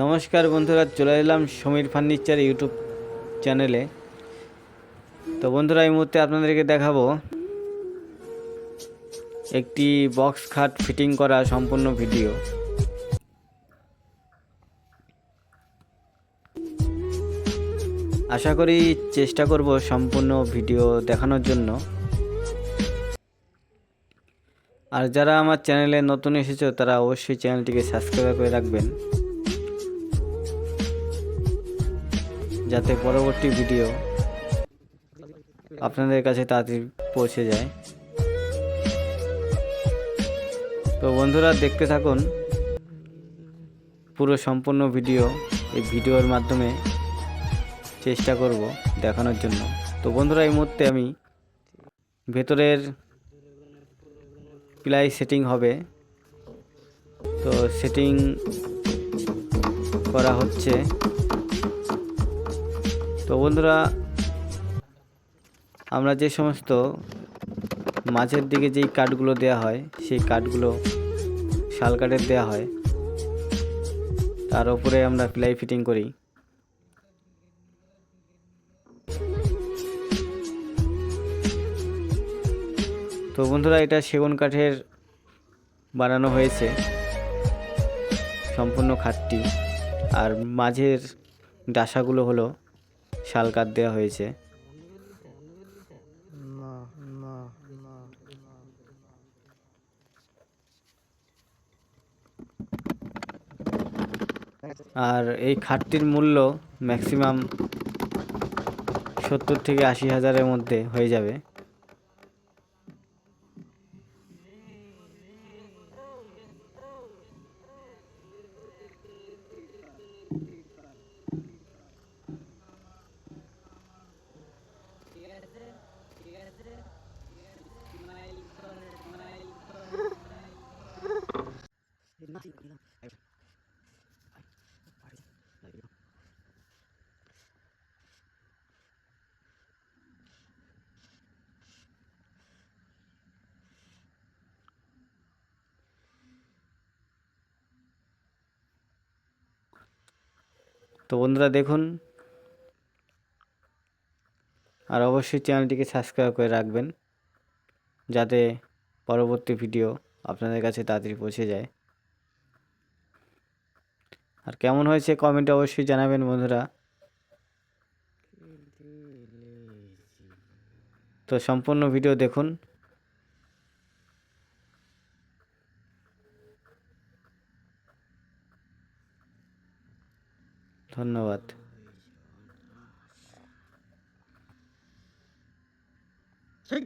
নমস্কার বন্ধুরা, চলে এলাম সমীর ফার্নিচার ইউটিউব চ্যানেলে। তো বন্ধুরা, এই মুহূর্তে আপনাদেরকে দেখাবো একটি বক্স খাট ফিটিং করা সম্পূর্ণ ভিডিও। আশা করি চেষ্টা করব সম্পূর্ণ ভিডিও দেখানোর জন্য। আর যারা আমার চ্যানেলে নতুন এসেছ, তারা অবশ্যই চ্যানেলটিকে সাবস্ক্রাইব করে রাখবেন। যাতে পরবর্তী ভিডিও আপনাদের কাছে তাড়াতাড়ি পৌঁছে যায়। তো বন্ধুরা, দেখতে থাকুন পুরো সম্পূর্ণ ভিডিও এই ভিডিওর মাধ্যমে চেষ্টা করব দেখানোর জন্য। তো বন্ধুরা, এই মুহূর্তে আমি ভেতরের প্লাই সেটিং হবে। তো সেটিং করা হচ্ছে তো বন্ধুরা, আমরা যে সমস্ত মাঝের দিকে যেই কাঠগুলো দেওয়া হয়, সেই কাঠগুলো শাল কাঠের দেওয়া হয়। তার উপরে আমরা প্লাই ফিটিং করি। তো বন্ধুরা, এটা সেগুন কাঠের বানানো হয়েছে। সম্পূর্ণ খাটটি। আর মাঝের ডাসাগুলো হলো শাল কাঠ দেওয়া হয়েছে। আর এই খাটটির মূল্য ম্যাক্সিমাম সত্তর থেকে আশি হাজারের মধ্যে হয়ে যাবে। তো বন্ধুরা দেখুন, আর অবশ্যই চ্যানেলটিকে সাবস্ক্রাইব করে রাখবেন, যাতে পরবর্তী ভিডিও আপনাদের কাছে তাড়াতাড়ি পৌঁছে যায়। আর কেমন হয়েছে কমেন্টে অবশ্যই জানাবেন বন্ধুরা। তো সম্পূর্ণ ভিডিও দেখুন। ধন্যবাদ। ঠিক